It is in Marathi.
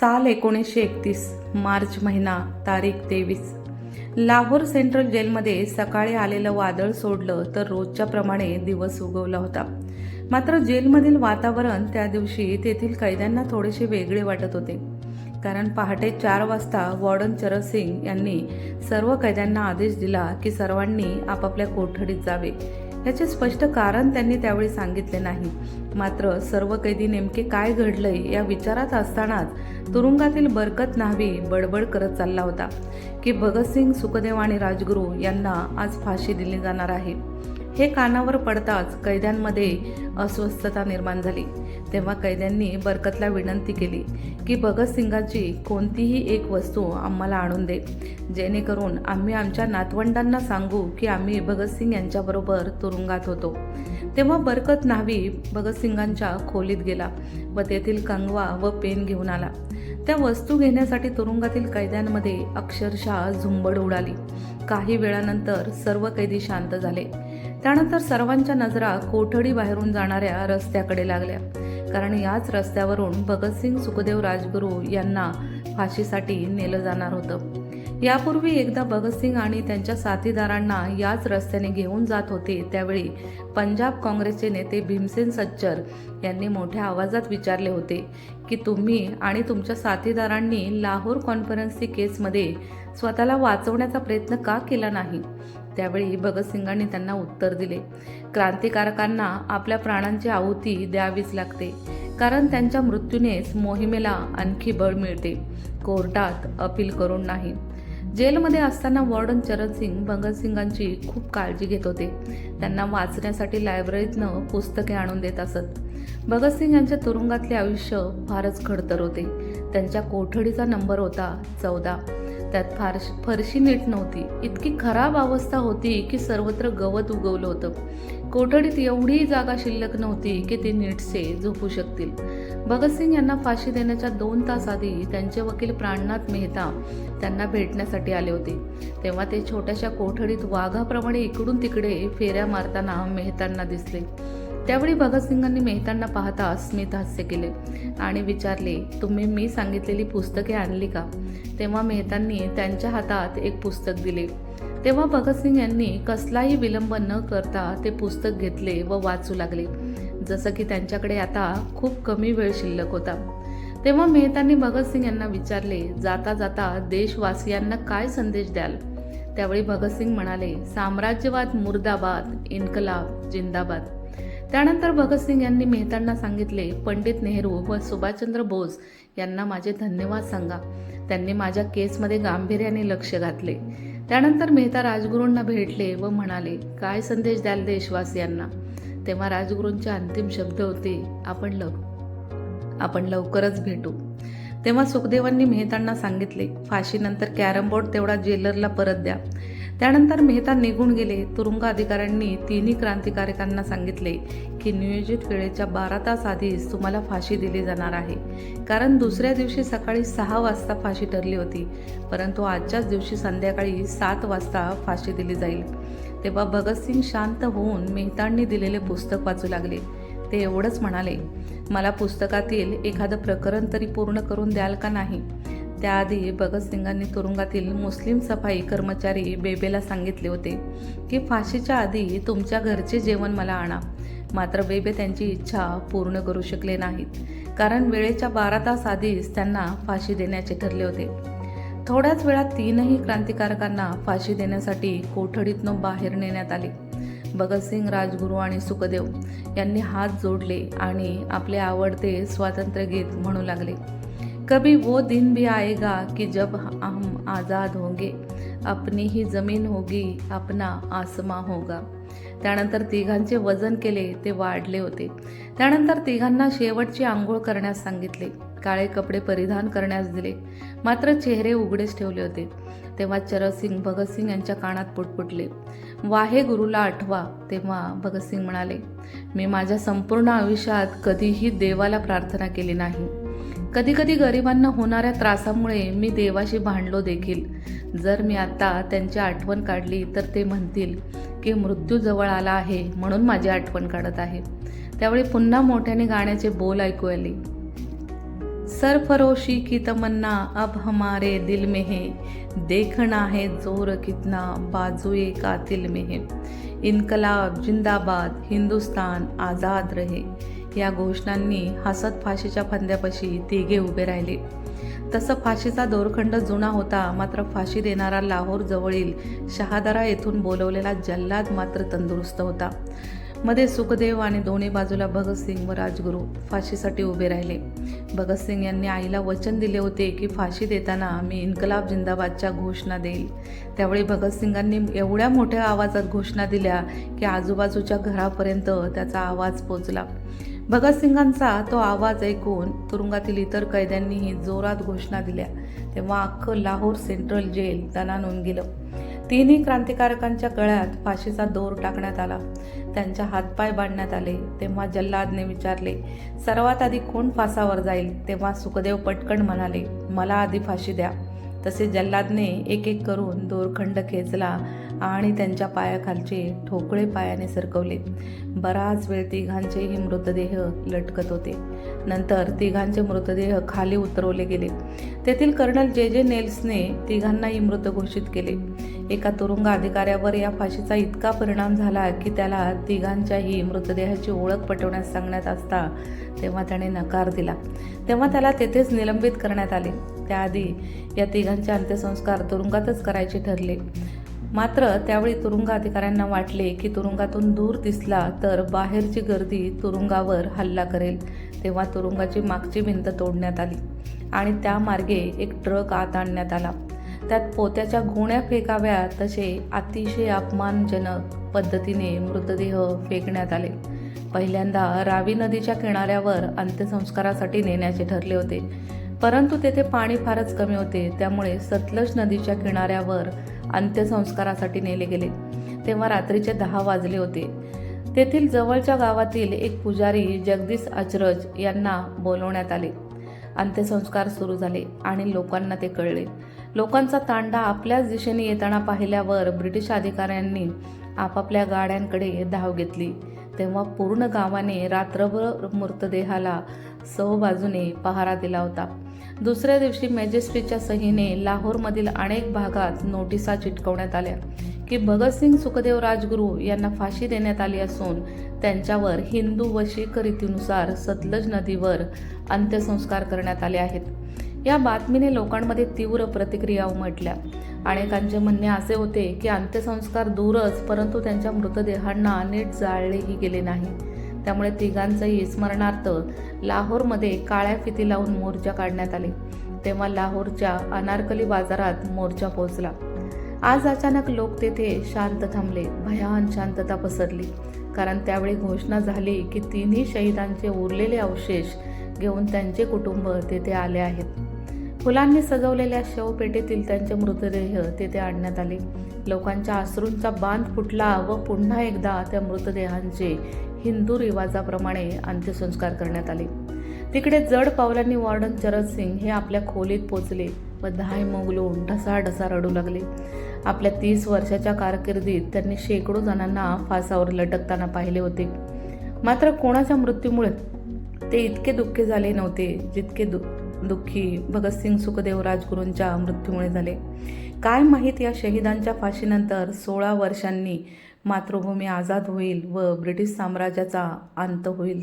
साल एकोणीसशे एकतीस मार्च महिना तारीख तेवीस. लाहोर सेंट्रल जेलमध्ये सकाळी आलेलं वादळ सोडलं तर रोजच्या प्रमाणे दिवस उगवला होता. मात्र जेलमधील वातावरण त्या दिवशी तेथील कैद्यांना थोडेसे वेगळे वाटत होते. कारण पहाटे चार वाजता वॉर्डन चरण सिंग यांनी सर्व कैद्यांना आदेश दिला की सर्वांनी आपापल्या कोठडीत जावे. याचे स्पष्ट कारण त्यांनी त्यावेळी सांगितले नाही. मात्र सर्व कैदी नेमके काय घडलंय या विचारात असतानाच तुरुंगातील बरकत न्हावी बडबड करत चालला होता की भगतसिंग सुखदेव आणि राजगुरू यांना आज फाशी दिली जाणार आहे. हे कानावर पडताच कैद्यांमध्ये अस्वस्थता निर्माण झाली. तेव्हा कैद्यांनी बरकतला विनंती केली की भगतसिंगाची कोणतीही एक वस्तू आम्हाला आणून दे. जेणेकरून आम्ही आमच्या नातवंडांना सांगू की आम्ही भगतसिंग यांच्याबरोबर तुरुंगात होतो. तेव्हा बरकत न्हावी भगतसिंगांच्या खोलीत गेला व तेथील कंगवा व पेन घेऊन आला. त्या वस्तू घेण्यासाठी तुरुंगातील कैद्यांमध्ये अक्षरशः झुंबड उडाली. काही वेळानंतर सर्व कैदी शांत झाले. त्यानंतर सर्वांच्या नजरा कोठडी बाहेरून जाणाऱ्या रस्त्याकडे लागल्या. कारण याच रस्त्यावरून भगतसिंग सुखदेव राजगुरू यांना फाशीसाठी नेलं जाणार होतं. यापूर्वी एकदा भगतसिंग आणि त्यांच्या साथीदारांना याच रस्त्याने घेऊन जात होते त्यावेळी पंजाब काँग्रेसचे नेते भीमसेन सच्चर यांनी मोठ्या आवाजात विचारले होते की तुम्ही आणि तुमच्या साथीदारांनी लाहोर कॉन्फरन्सची केसमध्ये स्वतःला वाचवण्याचा प्रयत्न का केला नाही? त्यावेळी भगतसिंगांनी त्यांना उत्तर दिले. क्रांतिकारकांना आपल्या प्राणांची आहुती द्यावीच लागते. कारण त्यांच्या मृत्यूनेच मोहिमेला आणखी बळ मिळते. कोर्टात अपील करून नाही. जेलमध्ये असताना वॉर्डन चरणसिंग भगतसिंगांची खूप काळजी घेत होते. त्यांना वाचण्यासाठी लायब्ररीतनं पुस्तके आणून देत असत. भगतसिंग यांच्या तुरुंगातले आयुष्य फारच खडतर होते. त्यांच्या कोठडीचा नंबर होता चौदा. त्यात फार फरशी नीट नव्हती. इतकी खराब अवस्था होती की सर्वत्र गवत उगवलं होतं. कोठडीत एवढी जागा शिल्लक नव्हती की ते नीटसे झोपू शकतील. भगतसिंग यांना फाशी देण्याच्या दोन तास आधी त्यांचे वकील प्राणनाथ मेहता त्यांना भेटण्यासाठी आले होते. तेव्हा ते छोट्याशा कोठडीत वाघाप्रमाणे इकडून तिकडे फेऱ्या मारताना मेहतांना दिसले. त्यावेळी भगतसिंगांनी मेहतांना पाहता स्मित हास्य केले आणि विचारले तुम्ही मी सांगितलेली पुस्तके आणली का? तेव्हा मेहतांनी त्यांच्या हातात एक पुस्तक दिले. तेव्हा भगतसिंग यांनी कसलाही विलंब न करता ते पुस्तक घेतले व वाचू लागले जसं की त्यांच्याकडे आता खूप कमी वेळ शिल्लक होता. तेव्हा मेहतांनी भगतसिंग यांना विचारले जाता जाता देशवासियांना काय संदेश द्याल? त्यावेळी भगतसिंग म्हणाले साम्राज्यवाद मुर्दाबाद इन्कलाब जिंदाबाद. त्यानंतर भगतसिंग यांनी मेहतांना सांगितले पंडित नेहरू व सुभाषचंद्र बोस यांना माझे धन्यवाद सांगा. त्यांनी माझ्या केसमध्ये गांभीर्याने लक्ष घातले. त्यानंतर मेहता राजगुरूंना भेटले व म्हणाले काय संदेश द्याल देशवासियांना? तेव्हा राजगुरूंचे अंतिम शब्द होते आपण लव आपण लवकरच भेटू. तेव्हा सुखदेवांनी मेहतांना सांगितले फाशीनंतर कॅरम बोर्ड तेवढा जेलरला परत द्या. त्यानंतर मेहता निघून गेले. तुरुंग अधिकाऱ्यांनी तिन्ही क्रांतिकारकांना सांगितले की नियोजित वेळेच्या बारा तास आधीच तुम्हाला फाशी दिली जाणार आहे. कारण दुसऱ्या दिवशी सकाळी सहा वाजता फाशी ठरली होती परंतु आजच्याच दिवशी संध्याकाळी सात वाजता फाशी दिली जाईल. तेव्हा भगतसिंग शांत होऊन मेहतांनी दिलेले पुस्तक वाचू लागले. ते एवढंच म्हणाले मला पुस्तकातील एखादं प्रकरण तरी पूर्ण करून द्याल का नाही? त्याआधी भगतसिंगांनी तुरुंगातील मुस्लिम सफाई कर्मचारी बेबेला सांगितले होते की फाशीच्या आधी तुमच्या घरचे जेवण मला आणा. मात्र बेबे त्यांची इच्छा पूर्ण करू शकले नाहीत. कारण वेळेच्या बारा तास आधीच त्यांना फाशी देण्याचे ठरले होते. थोड्याच वेळात तीनही क्रांतिकारकांना फाशी देण्यासाठी कोठडीतनं बाहेर नेण्यात आले. भगतसिंग राजगुरू आणि सुखदेव यांनी हात जोडले आणि आपले आवडते स्वातंत्र्यगीत म्हणू लागले. कभी वो दिन भी आएगा कि जब हम आज़ाद होंगे। अपनी ही जमीन होगी अपना आसमा होगा। त्यानंतर तिघांचे वजन केले ते वाढले होते. त्यानंतर तिघांना शेवटची आंघोळ करण्यास सांगितले. काळे कपडे परिधान करण्यास दिले. मात्र चेहरे उघडेच ठेवले होते. तेव्हा चरसिंग भगतसिंग यांच्या कानात पुटपुटले. वाहे गुरुला आठवा तेव्हा भगतसिंग म्हणाले. मी माझ्या संपूर्ण आयुष्यात कधीही देवाला प्रार्थना केली नाही. कधीकधी गरिबांना होणाऱ्या त्रासामुळे मी देवाशी भांडलो देखील. जर मी आता त्यांची आठवण काढली तर ते म्हणतील की मृत्यू जवळ आला आहे म्हणून माझी आठवण काढत आहे. त्यावेळी पुन्हा मोठ्याने गाण्याचे बोल ऐकू आले. सरफरोशी की तमन्ना अब हमारे दिल में है. देखना है जोर कितना बाजुए कातिल में है. इन्कलाब जिंदाबाद हिंदुस्तान आझाद रहे. या घोषणांनी हसत फाशीच्या फंद्यापाशी तिघे उभे राहिले. तसं फाशीचा दोरखंड जुना होता मात्र फाशी देणारा लाहोर जवळील शहादारा येथून बोलवलेला जल्लाद मात्र तंदुरुस्त होता. मध्ये सुखदेव आणि दोन्ही बाजूला भगतसिंग व राजगुरू फाशीसाठी उभे राहिले. भगतसिंग यांनी आईला वचन दिले होते की फाशी देताना मी इन्कलाब जिंदाबादच्या घोषणा देईल. त्यावेळी भगतसिंगांनी एवढ्या मोठ्या आवाजात घोषणा दिल्या की आजूबाजूच्या घरापर्यंत त्याचा आवाज पोचला. भगतसिंगांचा तो आवाज ऐकून तुरुंगातील इतर कैद्यांनीही जोरात घोषणा दिल्या. तेव्हा अख्खं लाहोर सेंट्रल जेल दणानून गेलं. तिन्ही क्रांतिकारकांच्या गळ्यात फाशीचा दोर टाकण्यात आला. त्यांच्या हातपाय बांधण्यात आले. तेव्हा जल्लादने विचारले सर्वात आधी कोण फासावर जाईल? तेव्हा सुखदेव पटकन म्हणाले मला आधी फाशी द्या. तसे जल्लादने एक एक करून दोरखंड खेचला आणि त्यांच्या पायाखालचे ठोकळे पायाने सरकवले. बराच वेळ तिघांचेही मृतदेह लटकत होते. नंतर तिघांचे मृतदेह खाली उतरवले गेले. तेथील कर्नल जे जे नेल्सने तिघांनाही मृत घोषित केले. एका तुरुंग अधिकाऱ्यावर या फाशीचा इतका परिणाम झाला की त्याला तिघांच्याही मृतदेहाची ओळख पटवण्यास सांगण्यात असता तेव्हा त्याने नकार दिला. तेव्हा त्याला तेथेच निलंबित करण्यात आले. त्याआधी या तिघांचे अंत्यसंस्कार तुरुंगातच करायचे ठरले. मात्र त्यावेळी तुरुंग अधिकाऱ्यांना वाटले की तुरुंगातून दूर दिसला तर बाहेरची गर्दी तुरुंगावर हल्ला करेल तेव्हा तुरुंगाची मागची भिंत तोडण्यात आली आणि त्या मार्गे एक ट्रक आत आणण्यात आला. त्यात पोत्याच्या गुण्या फेकाव्या तसे अतिशय अपमानजनक पद्धतीने मृतदेह फेकण्यात आले. पहिल्यांदा रावी नदीच्या किनाऱ्यावर अंत्यसंस्कारासाठी नेण्याचे ठरले होते. परंतु तेथे पाणी फारच कमी होते त्यामुळे सतलज नदीच्या किनाऱ्यावर अंत्यसंस्कारासाठी नेले गेले. तेव्हा रात्रीचे दहा वाजले होते. तेथील जवळच्या गावातील एक पुजारी जगदीश अचरज यांना बोलवण्यात आले. अंत्यसंस्कार सुरू झाले आणि लोकांना ते कळले. लोकांचा तांडा आपल्याच दिशेने येताना पाहिल्यावर ब्रिटिश अधिकाऱ्यांनी आपापल्या गाड्यांकडे धाव घेतली. तेव्हा पूर्ण गावाने रात्रभर मृतदेहाला सौ बाजूने पहारा दिला होता. दुसऱ्या दिवशी मॅजेस्ट्रीच्या सहीने लाहोरमधील अनेक भागात नोटिसा चिटकवण्यात आल्या की भगतसिंग सुखदेव राजगुरू यांना फाशी देण्यात आली असून त्यांच्यावर हिंदू व शीख रीतीनुसार सतलज नदीवर अंत्यसंस्कार करण्यात आले आहेत. या बातमीने लोकांमध्ये तीव्र प्रतिक्रिया उमटल्या. अनेकांचे म्हणणे असे होते की अंत्यसंस्कार दूरच परंतु त्यांच्या मृतदेहांना नीट जाळलेही गेले नाही. त्यामुळे तिघांचंही स्मरणार्थ लाहोरमध्ये काळ्या फिती लावून मोर्चा काढण्यात आले. तेव्हा लाहोरच्या अनारकली बाजारात मोर्चा पोहोचला. आज अचानक लोक तेथे शांत थांबले. भयान शांतता पसरली. कारण त्यावेळी घोषणा झाली की तिन्ही शहीदांचे उरलेले अवशेष घेऊन त्यांचे कुटुंब तेथे आले आहेत. फुलांनी सजवलेल्या शवपेटीतील त्यांचे मृतदेह तेथे आणण्यात आले. लोकांच्या अश्रूंचा बांध फुटला व पुन्हा एकदा त्या मृतदेहांचे हिंदू रिवाजाप्रमाणे अंत्यसंस्कार करण्यात आले. तिकडे जड पावलांनी वॉर्डन चरण सिंग हे आपल्या खोलीत पोचले व धाय मोगलून ढसाढसा रडू लागले. आपल्या तीस वर्षाच्या कारकिर्दीत त्यांनी शेकडो जणांना फासावर लटकताना पाहिले होते. मात्र कोणाच्या मृत्यूमुळे ते इतके दुःखी झाले नव्हते जितके दु दुःखी भगतसिंग सुखदेव राजगुरूंच्या मृत्यूमुळे झाले. काय माहीत या शहीदांच्या फाशीनंतर सोळा वर्षांनी मातृभूमी आझाद होईल व ब्रिटिश साम्राज्याचा अंत होईल?